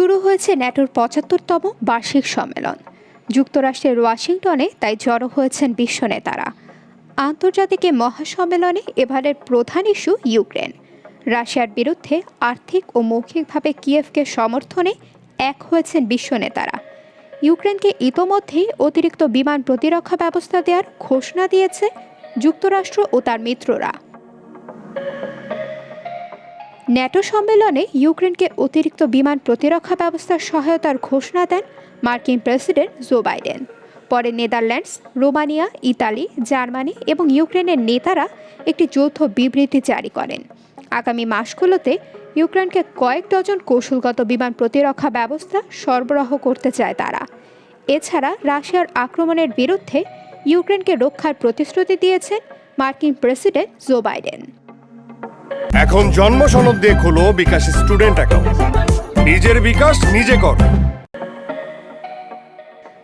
শুরু হয়েছে ন্যাটোর পঁচাত্তরতম বার্ষিক সম্মেলন। যুক্তরাষ্ট্রের ওয়াশিংটনে তাই জড়ো হয়েছেন বিশ্ব নেতারা। আন্তর্জাতিক মহাসম্মেলনে এবারের প্রধান ইস্যু ইউক্রেন। রাশিয়ার বিরুদ্ধে আর্থিক ও মৌখিকভাবে কিয়েভকে সমর্থনে এক হয়েছেন বিশ্ব নেতারা। ইউক্রেনকে ইতোমধ্যেই অতিরিক্ত বিমান প্রতিরক্ষা ব্যবস্থা দেওয়ার ঘোষণা দিয়েছে যুক্তরাষ্ট্র ও তার মিত্ররা। ন্যাটো সম্মেলনে ইউক্রেনকে অতিরিক্ত বিমান প্রতিরক্ষা ব্যবস্থার সহায়তার ঘোষণা দেন মার্কিন প্রেসিডেন্ট জো বাইডেন। পরে নেদারল্যান্ডস, রোমানিয়া, ইতালি, জার্মানি এবং ইউক্রেনের নেতারা একটি যৌথ বিবৃতি জারি করেন। আগামী মাসগুলোতে ইউক্রেনকে কয়েক ডজন কৌশলগত বিমান প্রতিরক্ষা ব্যবস্থা সরবরাহ করতে চায় তারা। এছাড়া রাশিয়ার আক্রমণের বিরুদ্ধে ইউক্রেনকে রক্ষার প্রতিশ্রুতি দিয়েছেন মার্কিন প্রেসিডেন্ট জো বাইডেন। এখন জন্ম সনদ দিয়ে খোলো বিকাশ স্টুডেন্ট অ্যাকাউন্ট। নিজের বিকাশ নিজে কর।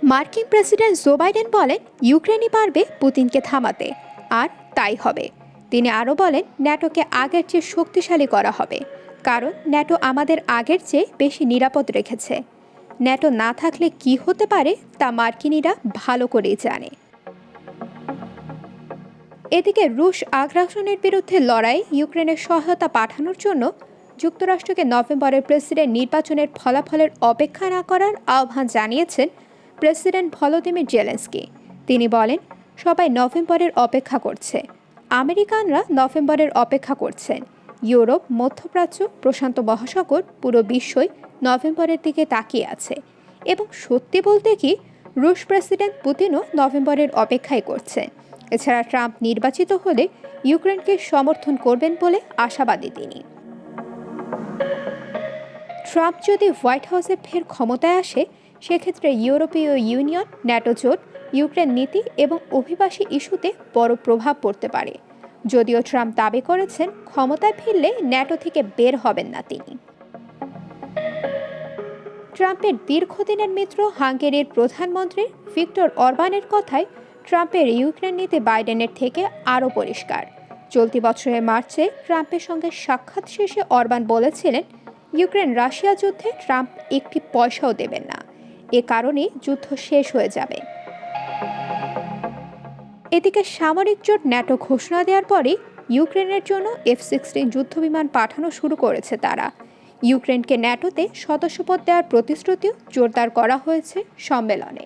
মার্কিন প্রেসিডেন্ট জো বাইডেন বলেন, ইউক্রেনই পারবে পুতিনকে থামাতে। আর তাই হবে। তিনি আরও বলেন, ন্যাটোকে আগের চেয়ে শক্তিশালী করা হবে। কারণ ন্যাটো আমাদের আগের চেয়ে বেশি নিরাপদ রেখেছে। ন্যাটো না থাকলে কি হতে পারে তা মার্কিনিরা ভালো করেই জানে। এদিকে রুশ আগ্রাসনের বিরুদ্ধে লড়াই, ইউক্রেনের সহায়তা পাঠানোর জন্য যুক্তরাষ্ট্রকে নভেম্বরের প্রেসিডেন্ট নির্বাচনের ফলাফলের অপেক্ষা না করার আহ্বান জানিয়েছেন প্রেসিডেন্ট ভলোদিমির জেলেন্সকি। তিনি বলেন, সবাই নভেম্বরের অপেক্ষা করছে। আমেরিকানরা নভেম্বরের অপেক্ষা করছেন। ইউরোপ, মধ্যপ্রাচ্য, প্রশান্ত মহাসাগর পুরো বিশ্বই নভেম্বরের দিকে তাকিয়ে আছে। এবং সত্যি বলতে কি, রুশ প্রেসিডেন্ট পুতিনও নভেম্বরের অপেক্ষাই করছেন। এছাড়া ট্রাম্প নির্বাচিত হলে ইউক্রেনকে সমর্থন করবেন বলে আশাবাদী তিনি। ট্রাম্প যদি হোয়াইট হাউসে ফের ক্ষমতায় আসে, সেক্ষেত্রে ইউরোপীয় ইউনিয়ন, ন্যাটো জোট, ইউক্রেন নীতি এবং অভিবাসী ইস্যুতে বড় প্রভাব পড়তে পারে। যদিও ট্রাম্প দাবি করেছেন, ক্ষমতায় ফিরলে ন্যাটো থেকে বের হবেন না তিনি। ট্রাম্পের দীর্ঘদিনের মিত্র হাঙ্গেরির প্রধানমন্ত্রী ভিক্টর অরবানের কথায় ট্রাম্পের ইউক্রেন নীতি বাইডেনের থেকে আরও পরিষ্কার। চলতি বছরের মার্চে ট্রাম্পের সঙ্গে সাক্ষাৎ শেষে অরবান বলেছিলেন, ইউক্রেন রাশিয়া যুদ্ধে ট্রাম্প একটি পয়সাও দেবেন না। এ কারণে যুদ্ধ শেষ হয়ে যাবে। এদিকে সামরিক জোট ন্যাটো ঘোষণা দেওয়ার পরে ইউক্রেনের জন্য এফ সিক্সটিন যুদ্ধবিমান পাঠানো শুরু করেছে তারা। ইউক্রেনকে ন্যাটোতে সদস্যপদ দেওয়ার প্রতিশ্রুতিও জোরদার করা হয়েছে সম্মেলনে।